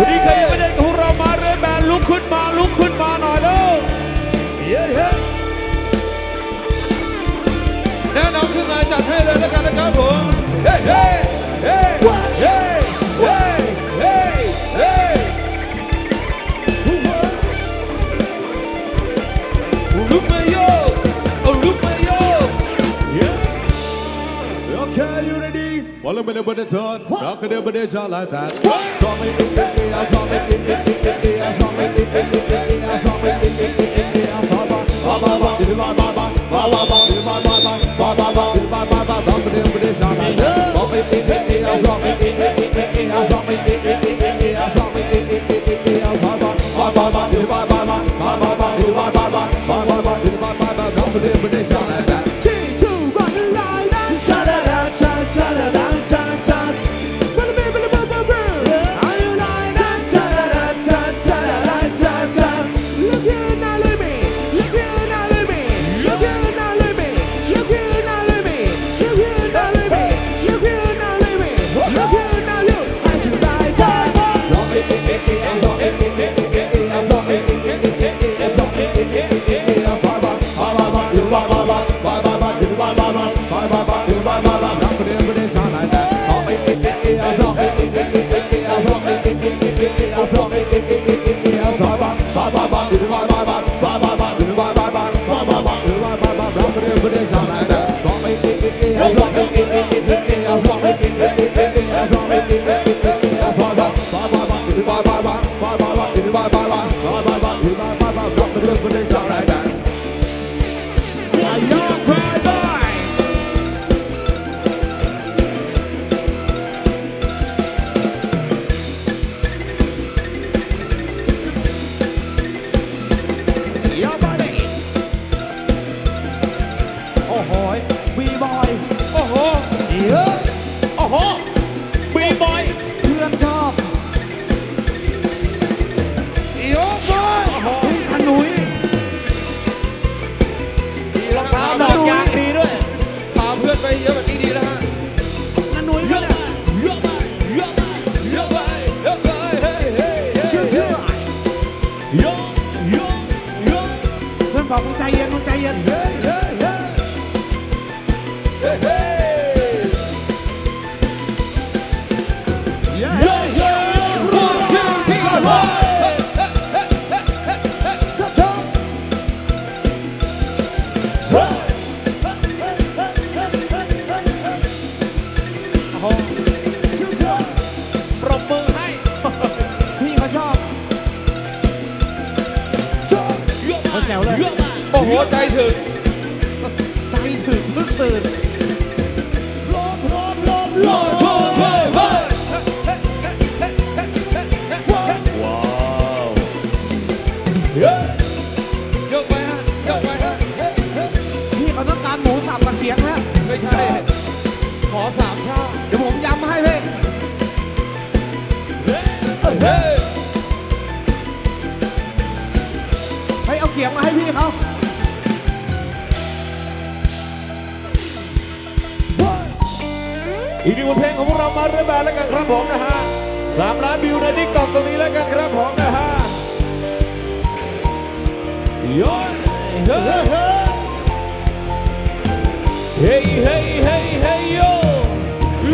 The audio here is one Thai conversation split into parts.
วันนี้ใครยังไม่ได้กับพวกเรามาเรื่อยแบนลุกขึ้นมาลุกขึ้นมาหน่อยเร็วเย้เฮ้แนะนำขึ้นมาจัดให้เลยแล้วกันนะครับผมเฮ้เฮ้เฮ้เฮ้เฮ้ ดีบอลลูนเป็นบนเทิร์นเราก็เดินบนเดินชาลาแต่ชอบไม่ติดติดติดชอบไม่ติดติดติดติดชอบไม่ติดติดติดติดชอบไม่ติดติดติดติดบ้าบ้าบ้าบ้าบ้าดิบ้าบ้าบ้าบ้าบ้าบ้าดิบ้าบ้าบ้าบ้าบ้าบ้าดิบ้าบ้าบ้า but it's all I got. โอ้โหเชื่อเชื่อปรบมือให้พี่เขาชอบชอบเยอะมากแจ๋วเลยเยอะมากโอ้โห ใจถึง ใจถึงเพิ่งตื่น สามชาติเดี๋ยวผมย้ำให้พี่เฮ้ยเฮ้ยให้เอาเขียงมาให้พี่เขาอีกหนึ่งบทเพลงของพวกเรามาเรื่อยมาแล้วกันครับผมนะฮะสามล้านวิวในทิกตอกตรงนี้แล้วกันครับผมนะฮะย้อนเฮ้ยเฮ้ยเฮ้ยเฮ้ยโย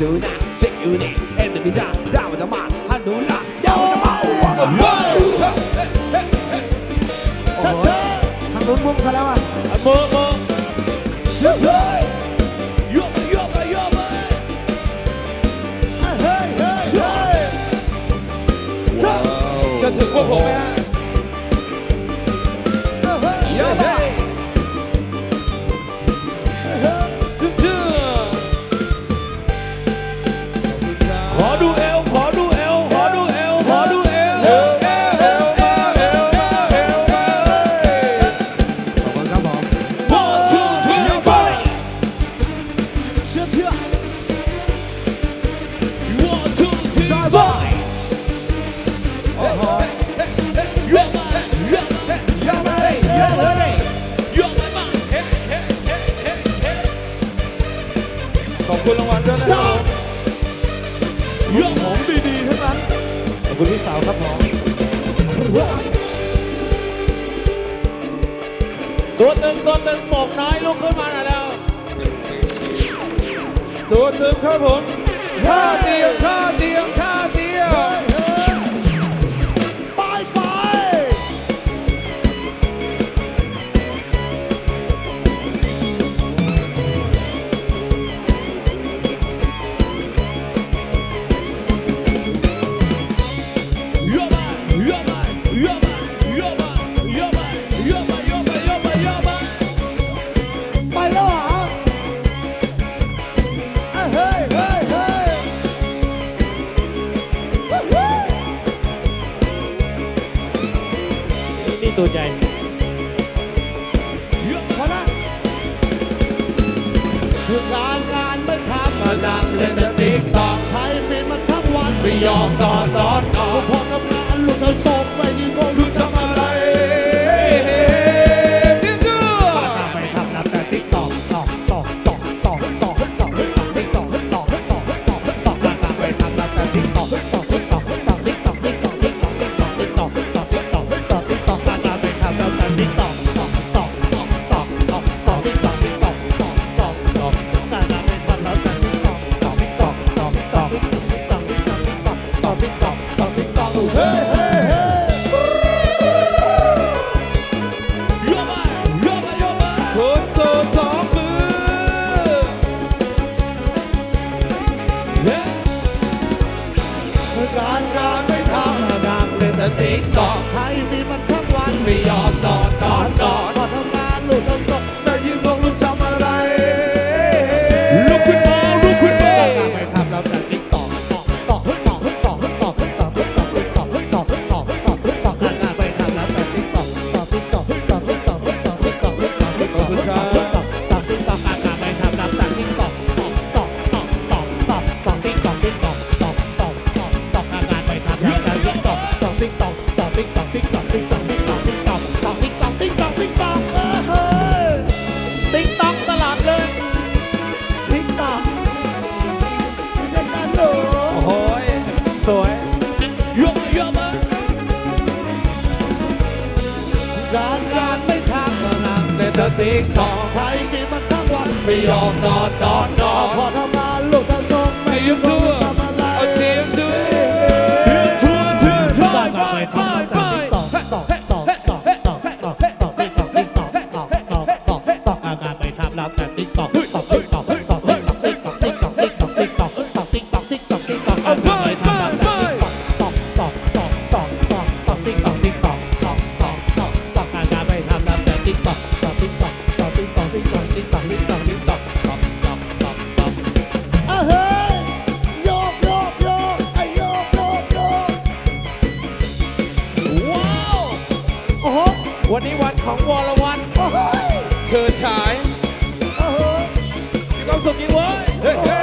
do not shake you need enemies are down with the man I do not down with the man oh what the fuck ชัดเจนทางนู้นมุ่งเขาแล้วอะมือมือชัดเจนโยกโยกโยกเฮ้ยเฮ้ยจะถึงพวกผมไหมฮะ stop เรื่องของดีๆทั้งนั้นขอบคุณพี่สาวครับผมตัวตึงตัวตึงหมกน้อยลุกขึ้นมาหน่อยแล้วตัวตึงครับผมท่าเดียวท่าเดียวท่าเดียว สองารงานไม่ทำงานเล่แต่ติ๊กตอกให้มีมันสักวันไม่ยอม ติ๊กตอกติ๊กตอกติ๊กตอกติ๊กตอกติ๊กตอกติ๊กตอกเฮ้ยติ๊กตอกตลอดเลยติ๊กตอกไม่ใช่การหนูโอ้โสวยยกยกมาการการไม่ทางกำลังในเธอติ๊กตอกใครมีมันทั้งวันไม่ยอมนอนนอนนอน เาเปิดเปิดเปิดตอกตอกตอกตอกตอกตอกติ๊กตอกติ๊กตอกตอกตอกตอกตอกอากไม่ทำแล้วแต่ติ๊กตอกติ๊กตอกติ๊กตอกติ๊กตอกติ๊กตอกตอกตอกตอกเฮ้ยโยโยโย่เอ้ยโยโย่ว้าววันนี้วันของวรวันโอเชิฉายโอ้มีความสุขจริงเว้ยเฮ้ย